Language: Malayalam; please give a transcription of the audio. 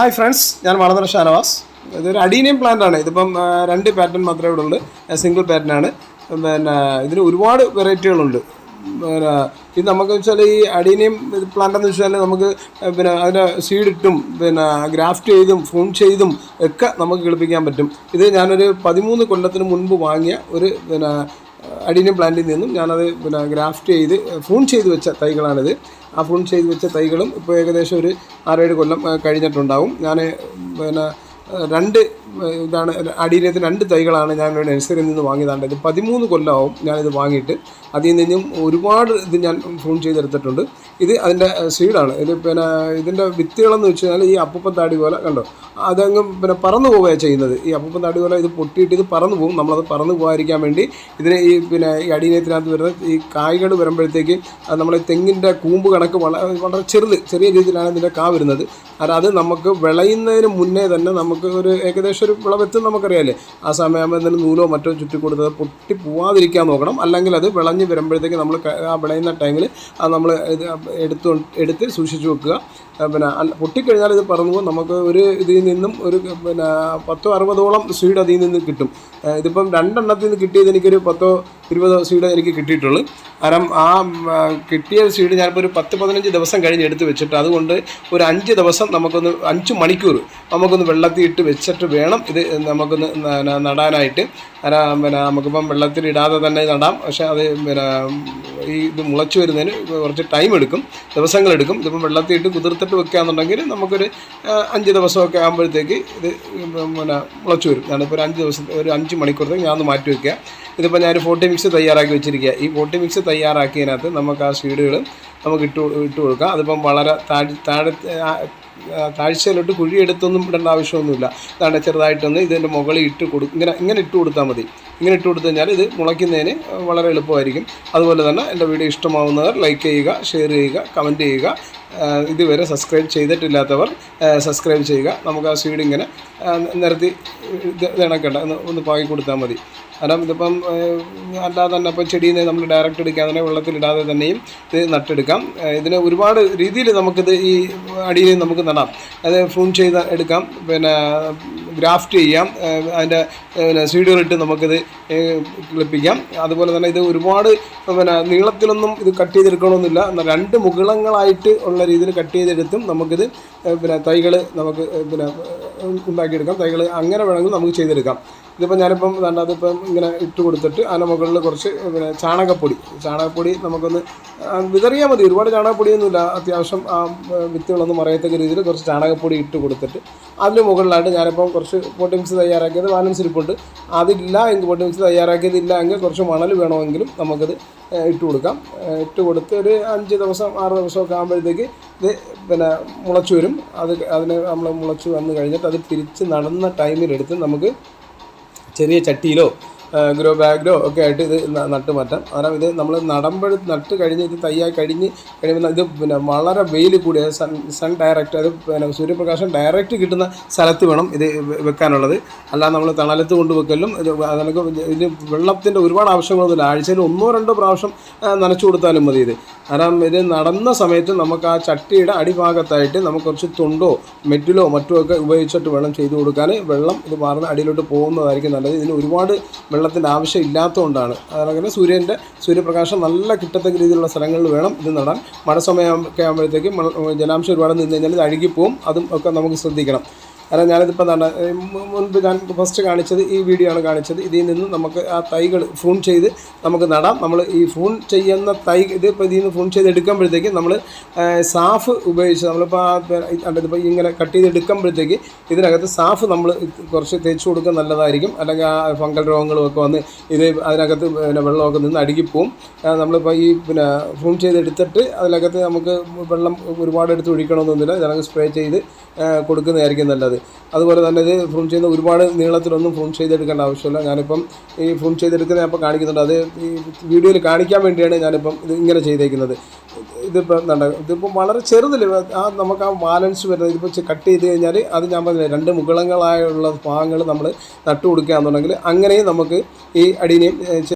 ഹായ് ഫ്രണ്ട്സ് ഞാൻ വളർന്ന ഷാനവാസ്. ഇതൊരു അഡീനിയം പ്ലാന്റ് ആണ്. ഇതിപ്പം രണ്ട് പാറ്റേൺ മാത്രമേ ഇവിടെ ഉള്ളൂ സിംഗിൾ പാറ്റേൺ ആണ്. പിന്നെ ഇതിന് ഒരുപാട് വെറൈറ്റികളുണ്ട് പിന്നെ ഇത് നമുക്ക് വെച്ചാൽ ഈ അഡീനിയം പ്ലാന്റ് എന്ന് വെച്ചാൽ നമുക്ക് പിന്നെ അതിന്റെ സീഡ് ഇട്ടും പിന്നെ ഗ്രാഫ്റ്റ് ചെയ്തും ഫോൺ ചെയ്തും ഒക്കെ നമുക്ക് കിളിപ്പിക്കാൻ പറ്റും. ഇത് ഞാനൊരു പതിമൂന്ന് കൊല്ലത്തിന് മുൻപ് വാങ്ങിയ ഒരു പിന്നെ അഡീനിയം പ്ലാന്റിൽ നിന്നും ഞാനത് പിന്നെ ഗ്രാഫ്റ്റ് ചെയ്ത് ഫൂൺ ചെയ്ത് വെച്ച തൈകളാണിത്. ആ ഫൂൺ ചെയ്ത് വെച്ച തൈകളും ഇപ്പോൾ ഏകദേശം ഒരു ആറേഴ് കൊല്ലം കഴിഞ്ഞിട്ടുണ്ടാവും. ഞാൻ പിന്നെ രണ്ട് ഇതാണ് അടിയിലത്തെ രണ്ട് തൈകളാണ് ഞാൻ നഴ്സറിയിൽ നിന്ന് വാങ്ങിയതാണ് ഇത് പതിമൂന്ന് കൊല്ലമാവും ഞാനിത് വാങ്ങിയിട്ട്. അതിൽ നിന്നും ഒരുപാട് ഇത് ഞാൻ ഫോൺ ചെയ്തെടുത്തിട്ടുണ്ട്. ഇത് അതിന്റെ സീഡാണ്. ഇത് പിന്നെ ഇതിന്റെ വിത്തുകളെന്ന് വെച്ച് കഴിഞ്ഞാൽ ഈ അപ്പൂപ്പൻ താടി പോലെ കണ്ടോ? അതങ്ങ് പിന്നെ പറന്നു പോവുകയാണ് ചെയ്യുന്നത്. ഈ അപ്പൂപ്പൻ താടി പോലെ ഇത് പൊട്ടിയിട്ട് ഇത് പറന്നു പോകും നമ്മളത് പറന്നു പോകാതിരിക്കാൻ വേണ്ടി ഇതിന് ഈ പിന്നെ ഈ അടിയിനത്തിനകത്ത് വരുന്ന ഈ കായ്കൾ വരുമ്പോഴത്തേക്ക് അത് നമ്മളെ തെങ്ങിന്റെ കൂമ്പ് കണക്ക് വളരെ വളരെ ചെറുത് ചെറിയ രീതിയിലാണ് ഇതിന്റെ കാ വരുന്നത്. അത് നമുക്ക് വിളയുന്നതിന് മുന്നേ തന്നെ നമുക്ക് ഒരു ഏകദേശം ഒരു വിളവെത്തും നമുക്കറിയാമല്ലേ ആ സമയമാകുമ്പോൾ എന്തെങ്കിലും നൂലോ മറ്റോ ചുറ്റി കൊടുത്തത് പൊട്ടി പോവാതിരിക്കാൻ നോക്കണം. അല്ലെങ്കിൽ അത് വിളഞ്ഞ് വരുമ്പോഴത്തേക്ക് നമ്മൾ ആ വിളയുന്ന ടൈമിൽ അത് നമ്മൾ എടുത്തു എടുത്ത് സൂക്ഷിച്ചു വെക്കുക. പിന്നെ പൊട്ടിക്കഴിഞ്ഞാൽ ഇത് പറന്നു നമുക്ക് ഒരു ഇതിൽ നിന്നും ഒരു പിന്നെ പത്തോ അറുപതോളം സീഡ് അതിൽ നിന്ന് കിട്ടും. ഇതിപ്പം രണ്ടെണ്ണത്തിൽ നിന്ന് കിട്ടിയത് എനിക്കൊരു പത്തോ ഇരുപതോ സീഡ് എനിക്ക് കിട്ടിയിട്ടുള്ളൂ. കാരണം ആ കിട്ടിയ സീഡ് ഞാനിപ്പോൾ ഒരു പത്ത് പതിനഞ്ച് ദിവസം കഴിഞ്ഞ് എടുത്ത് വെച്ചിട്ട് അതുകൊണ്ട് ഒരു അഞ്ച് ദിവസം നമുക്കൊന്ന് അഞ്ച് മണിക്കൂർ നമുക്കൊന്ന് വെള്ളത്തിൽ ഇട്ട് വെച്ചിട്ട് വേണം ഇത് നമുക്കൊന്ന് നടാനായിട്ട്. പിന്നെ നമുക്കിപ്പം വെള്ളത്തിൽ ഇടാതെ തന്നെ നടാം. പക്ഷേ അത് പിന്നെ ഈ ഇത് മുളച്ചു വരുന്നതിന് കുറച്ച് ടൈം എടുക്കും ദിവസങ്ങളെടുക്കും ഇതിപ്പം വെള്ളത്തിൽ ഇട്ട് കുതിർത്തിട്ട് വെക്കുകയാണെന്നുണ്ടെങ്കിൽ നമുക്കൊരു അഞ്ച് ദിവസമൊക്കെ ആകുമ്പോഴത്തേക്ക് ഇത് പിന്നെ മുളച്ചു വരും. ഞാനിപ്പോൾ ഒരു അഞ്ച് ദിവസം ഒരു അഞ്ച് മണിക്കൂറത്തേക്ക് ഞാൻ ഒന്ന് മാറ്റി വയ്ക്കുക ഇതിപ്പോൾ ഞാൻ ഫോർട്ടി മിക്സ് തയ്യാറാക്കി വെച്ചിരിക്കുക. ഈ ഫോർട്ടി മിക്സ് തയ്യാറാക്കിയതിനകത്ത് നമുക്ക് ആ സീഡുകൾ നമുക്ക് ഇട്ട് ഇട്ട് കൊടുക്കാം. അതിപ്പം വളരെ താഴ് താഴെ താഴ്ചയിലോട്ട് കുഴിയെടുത്തൊന്നും ഇടേണ്ട ആവശ്യമൊന്നുമില്ല. അതാണ് ചെറുതായിട്ടൊന്ന് ഇതിന്റെ മുകളിൽ ഇട്ട് കൊടുക്കും ഇങ്ങനെ ഇങ്ങനെ ഇട്ട് കൊടുത്താൽ മതി. ഇങ്ങനെ ഇട്ട് കൊടുത്തു കഴിഞ്ഞാൽ ഇത് മുളയ്ക്കുന്നതിന് വളരെ എളുപ്പമായിരിക്കും. അതുപോലെ തന്നെ എന്റെ വീഡിയോ ഇഷ്ടമാവുന്നവർ ലൈക്ക് ചെയ്യുക ഷെയർ ചെയ്യുക കമന്റ് ചെയ്യുക. ഇതുവരെ സബ്സ്ക്രൈബ് ചെയ്തിട്ടില്ലാത്തവർ സബ്സ്ക്രൈബ് ചെയ്യുക. നമുക്ക് ആ സ്വീഡ് ഇങ്ങനെ നിരത്തി ഇത് ഇണക്കണ്ട. ഒന്ന് ഒന്ന് പാകി കൊടുത്താൽ മതി. കാരണം ഇതിപ്പം അല്ലാതെ തന്നെ ഇപ്പം ചെടിയിൽ നിന്ന് നമ്മൾ ഡയറക്റ്റ് എടുക്കാതെ തന്നെ വെള്ളത്തിലിടാതെ തന്നെയും ഇത് നട്ടെടുക്കാം. ഇതിന് ഒരുപാട് രീതിയിൽ നമുക്കിത് ഈ അടിയിൽ നമുക്ക് നടാം. അത് ഫ്രൂം ചെയ്ത് എടുക്കാം. പിന്നെ ഗ്രാഫ്റ്റ് ചെയ്യാം. അതിന്റെ പിന്നെ സീഡുകളിട്ട് നമുക്കിത് ക്ലിപ്പിക്കാം. അതുപോലെ തന്നെ ഇത് ഒരുപാട് പിന്നെ നീളത്തിലൊന്നും ഇത് കട്ട് ചെയ്തെടുക്കണമെന്നില്ല. രണ്ട് മുകളങ്ങളായിട്ട് ഉള്ള രീതിയിൽ കട്ട് ചെയ്തെടുത്തും നമുക്കിത് പിന്നെ തൈകൾ നമുക്ക് പിന്നെ ഉണ്ടാക്കിയെടുക്കാം. തൈകൾ അങ്ങനെ വേണമെങ്കിൽ നമുക്ക് ചെയ്തെടുക്കാം. ഇതിപ്പോൾ ഞാനിപ്പം അതിപ്പം ഇങ്ങനെ ഇട്ട് കൊടുത്തിട്ട് അതിന് മുകളിൽ കുറച്ച് പിന്നെ ചാണകപ്പൊടി. ചാണകപ്പൊടി നമുക്കൊന്ന് വിതറിയാൽ മതി. ഒരുപാട് ചാണകപ്പൊടിയൊന്നുമില്ല. അത്യാവശ്യം ആ വിത്തുകളൊന്നും മറയത്തക്ക രീതിയിൽ കുറച്ച് ചാണകപ്പൊടി ഇട്ട് കൊടുത്തിട്ട് അതിന് മുകളിലായിട്ട് ഞാനിപ്പം കുറച്ച് പൊട്ടിങ്സ് തയ്യാറാക്കിയത് ബാലൻസ് ഇരിപ്പുണ്ട് അതില്ല എങ്കിൽ പൊട്ടിങ്സ് മിക്സ് തയ്യാറാക്കിയതില്ല എങ്കിൽ കുറച്ച് മണൽ വേണമെങ്കിലും നമുക്കത് ഇട്ട് കൊടുക്കാം. ഇട്ട് കൊടുത്ത് ഒരു അഞ്ച് ദിവസം ആറ് ദിവസമൊക്കെ ആകുമ്പോഴത്തേക്ക് ഇത് പിന്നെ മുളച്ചു വരും. അത് അതിന് നമ്മൾ മുളച്ചു വന്ന് കഴിഞ്ഞിട്ട് അത് തിരിച്ച് നടന്ന ടൈമിലെടുത്ത് നമുക്ക് ചെറിയ ചട്ടിയിലോ ഗ്രോ ബാഗിലോ ഒക്കെ ആയിട്ട് ഇത് നട്ട് മാറ്റാം. കാരണം ഇത് നമ്മൾ നടുമ്പോൾ നട്ട് കഴിഞ്ഞ് ഇത് തയ്യായി കഴിഞ്ഞ് കഴിയുമ്പോൾ ഇത് പിന്നെ വളരെ വെയിൽ കൂടിയ സൺ സൺ ഡയറക്റ്റ് അത് പിന്നെ സൂര്യപ്രകാശം ഡയറക്റ്റ് കിട്ടുന്ന സ്ഥലത്ത് വേണം ഇത് വെക്കാനുള്ളത്. അല്ലാതെ നമ്മൾ തണലത്ത് കൊണ്ട് വെക്കലും ഇത് അതിനൊക്കെ ഇതിന് വെള്ളത്തിന്റെ ഒരുപാട് ആവശ്യങ്ങളൊന്നുമില്ല. ആഴ്ചയിൽ ഒന്നോ രണ്ടോ പ്രാവശ്യം നനച്ചു കൊടുത്താലും മതി ഇത്. കാരണം ഇത് നടന്ന സമയത്ത് നമുക്ക് ആ ചട്ടിയുടെ അടിഭാഗത്തായിട്ട് നമുക്ക് കുറച്ച് തൊണ്ടോ മെറ്റിലോ മറ്റോ ഒക്കെ ഉപയോഗിച്ചിട്ട് വേണം ചെയ്തു കൊടുക്കാൻ വെള്ളം ഇത് മാറുന്ന അടിയിലോട്ട് പോകുന്നതായിരിക്കും നല്ലത്. ഇതിന് ഒരുപാട് വെള്ളത്തിന്റെ ആവശ്യം ഇല്ലാത്തതുകൊണ്ടാണ്. അതങ്ങനെ സൂര്യന്റെ സൂര്യപ്രകാശം നല്ല കിട്ടത്തക്ക രീതിയിലുള്ള സ്ഥലങ്ങളിൽ വേണം ഇത് നടാൻ. മഴ സമയമൊക്കെ ആകുമ്പോഴത്തേക്കും ജലാംശം ഒരുപാട് നിന്ന് കഴിഞ്ഞാൽ ഇത് അഴുകിപ്പോവും. അതും ഒക്കെ നമുക്ക് ശ്രദ്ധിക്കണം. കാരണം ഞാനിതിപ്പോൾ എന്താണ് മുൻപ് ഞാൻ ഫസ്റ്റ് കാണിച്ചത് ഈ വീഡിയോ ആണ് കാണിച്ചത്. ഇതിൽ നിന്ന് നമുക്ക് ആ തൈകൾ ഫൂൺ ചെയ്ത് നമുക്ക് നടാം. നമ്മൾ ഈ ഫൂൺ ചെയ്യുന്ന തൈ ഇതിപ്പോൾ ഇതിൽ നിന്ന് ഫൂൺ ചെയ്ത് എടുക്കുമ്പോഴത്തേക്ക് നമ്മൾ സാഫ് ഉപയോഗിച്ച് നമ്മളിപ്പോൾ ആ ഇതിപ്പോൾ ഇങ്ങനെ കട്ട് ചെയ്ത് എടുക്കുമ്പോഴത്തേക്ക് ഇതിനകത്ത് സാഫ് നമ്മൾ കുറച്ച് തേച്ച് കൊടുക്കുക നല്ലതായിരിക്കും. അല്ലെങ്കിൽ ആ ഫംഗൽ രോഗങ്ങളും ഒക്കെ വന്ന് ഇത് അതിനകത്ത് പിന്നെ വെള്ളമൊക്കെ നിന്ന് അടുക്കിപ്പോവും നമ്മളിപ്പോൾ ഈ പിന്നെ ഫൂൺ ചെയ്ത് എടുത്തിട്ട് അതിനകത്ത് നമുക്ക് വെള്ളം ഒരുപാട് എടുത്ത് ഒഴിക്കണമെന്നൊന്നുമില്ല. ഇതിനകത്ത് സ്പ്രേ ചെയ്ത് കൊടുക്കുന്നതായിരിക്കും നല്ലത്. അതുപോലെ തന്നെ ഇത് ഫ്രൂം ചെയ്യുന്ന ഒരുപാട് നീളത്തിലൊന്നും ഫ്രൂം ചെയ്തെടുക്കേണ്ട ആവശ്യമില്ല. ഞാനിപ്പം ഈ ഫ്രൂം ചെയ്തെടുക്കുന്നത് ഞാൻ ഇപ്പോൾ കാണിക്കുന്നുണ്ട്. അത് ഈ വീഡിയോയിൽ കാണിക്കാൻ വേണ്ടിയാണ് ഞാനിപ്പം ഇത് ഇങ്ങനെ ചെയ്തേക്കുന്നത്. ഇതിപ്പം എന്താണ് ഇതിപ്പം വളരെ ചെറുതിൽ ആ നമുക്ക് ആ ബാലൻസ് വരുന്നത് ഇതിപ്പോൾ കട്ട് ചെയ്ത് കഴിഞ്ഞാൽ അത് ഞാൻ പറഞ്ഞില്ലേ രണ്ട് മുകളങ്ങളായുള്ള ഭാഗങ്ങൾ നമ്മൾ നട്ടു കൊടുക്കുകയാണെന്നുണ്ടെങ്കിൽ അങ്ങനെയും നമുക്ക് ഈ അടീനെയും